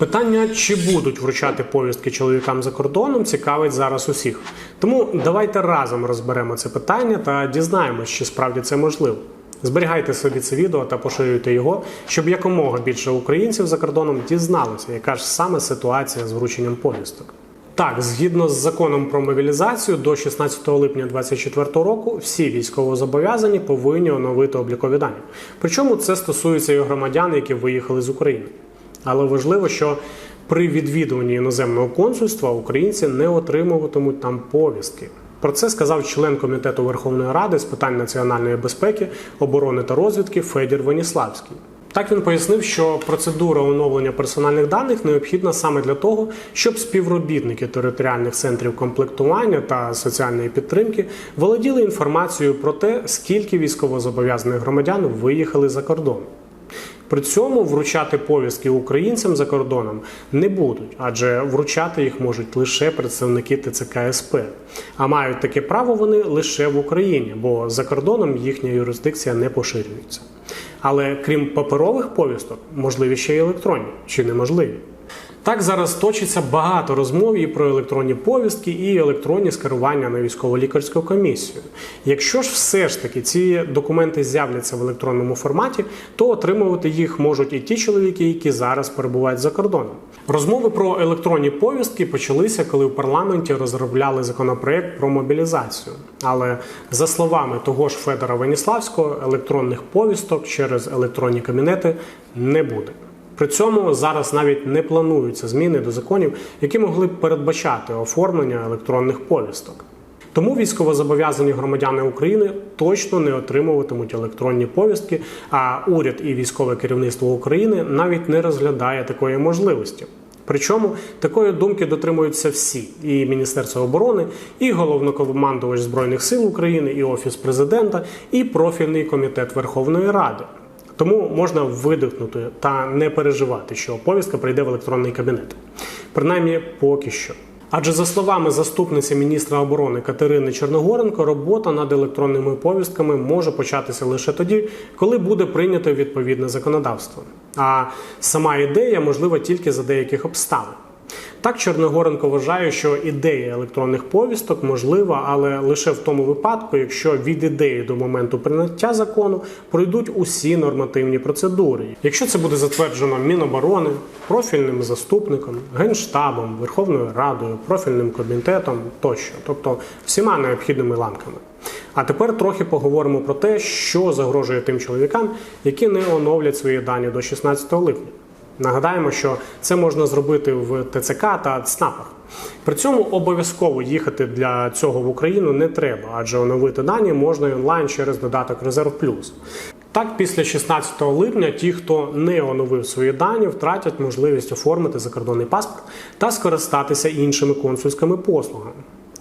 Питання, чи будуть вручати повістки чоловікам за кордоном, цікавить зараз усіх. Тому давайте разом розберемо це питання та дізнаємось, чи справді це можливо. Зберігайте собі це відео та поширюйте його, щоб якомога більше українців за кордоном дізналося, яка ж саме ситуація з врученням повісток. Так, згідно з законом про мобілізацію, до 16 липня 2024 року всі військовозобов'язані повинні оновити облікові дані. Причому це стосується і громадян, які виїхали з України. Але важливо, що при відвідуванні іноземного консульства українці не отримуватимуть там повістки. Про це сказав член комітету Верховної Ради з питань національної безпеки, оборони та розвідки Федір Веніславський. Так він пояснив, що процедура оновлення персональних даних необхідна саме для того, щоб співробітники територіальних центрів комплектування та соціальної підтримки володіли інформацією про те, скільки військовозобов'язаних громадян виїхали за кордон. При цьому вручати повістки українцям за кордоном не будуть, адже вручати їх можуть лише представники ТЦК СП. А мають таке право вони лише в Україні, бо за кордоном їхня юрисдикція не поширюється. Але крім паперових повісток, можливі ще й електронні чи неможливі. Так зараз точиться багато розмов і про електронні повістки, і електронні скерування на військово-лікарську комісію. Якщо ж все ж таки ці документи з'являться в електронному форматі, то отримувати їх можуть і ті чоловіки, які зараз перебувають за кордоном. Розмови про електронні повістки почалися, коли в парламенті розробляли законопроект про мобілізацію. Але за словами того ж Федора Веніславського, електронних повісток через електронні кабінети не буде. При цьому зараз навіть не плануються зміни до законів, які могли б передбачати оформлення електронних повісток. Тому військовозобов'язані громадяни України точно не отримуватимуть електронні повістки, а уряд і військове керівництво України навіть не розглядає такої можливості. Причому такої думки дотримуються всі: і Міністерство оборони, і головнокомандувач збройних сил України, і офіс президента, і профільний комітет Верховної Ради. Тому можна видихнути та не переживати, що повістка прийде в електронний кабінет. Принаймні, поки що. Адже за словами заступниці міністра оборони Катерини Чорногоренко, робота над електронними повістками може початися лише тоді, коли буде прийнято відповідне законодавство. А сама ідея можлива тільки за деяких обставин. Так, Чорногоренко вважає, що ідея електронних повісток можлива, але лише в тому випадку, якщо від ідеї до моменту прийняття закону пройдуть усі нормативні процедури. Якщо це буде затверджено Міноборони, профільним заступником, генштабом, Верховною Радою, профільним комітетом тощо, тобто всіма необхідними ланками. А тепер трохи поговоримо про те, що загрожує тим чоловікам, які не оновлять свої дані до 16 липня. Нагадаємо, що це можна зробити в ТЦК та ЦНАПах. При цьому обов'язково їхати для цього в Україну не треба, адже оновити дані можна і онлайн через додаток Резерв Плюс. Так, після 16 липня ті, хто не оновив свої дані, втратять можливість оформити закордонний паспорт та скористатися іншими консульськими послугами.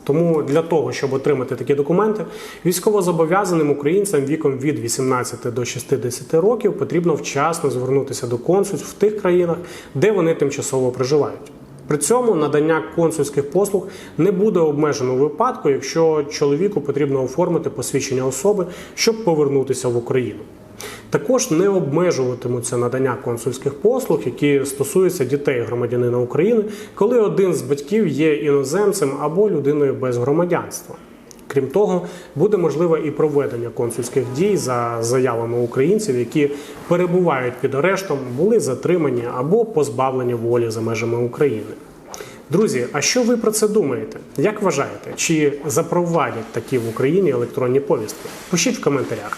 Тому для того, щоб отримати такі документи, військовозобов'язаним українцям віком від 18 до 60 років потрібно вчасно звернутися до консульств в тих країнах, де вони тимчасово проживають. При цьому надання консульських послуг не буде обмежено випадку, якщо чоловіку потрібно оформити посвідчення особи, щоб повернутися в Україну. Також не обмежуватимуться надання консульських послуг, які стосуються дітей громадянина України, коли один з батьків є іноземцем або людиною без громадянства. Крім того, буде можливе і проведення консульських дій за заявами українців, які перебувають під арештом, були затримані або позбавлені волі за межами України. Друзі, а що ви про це думаєте? Як вважаєте, чи запровадять такі в Україні електронні повістки? Пишіть в коментарях.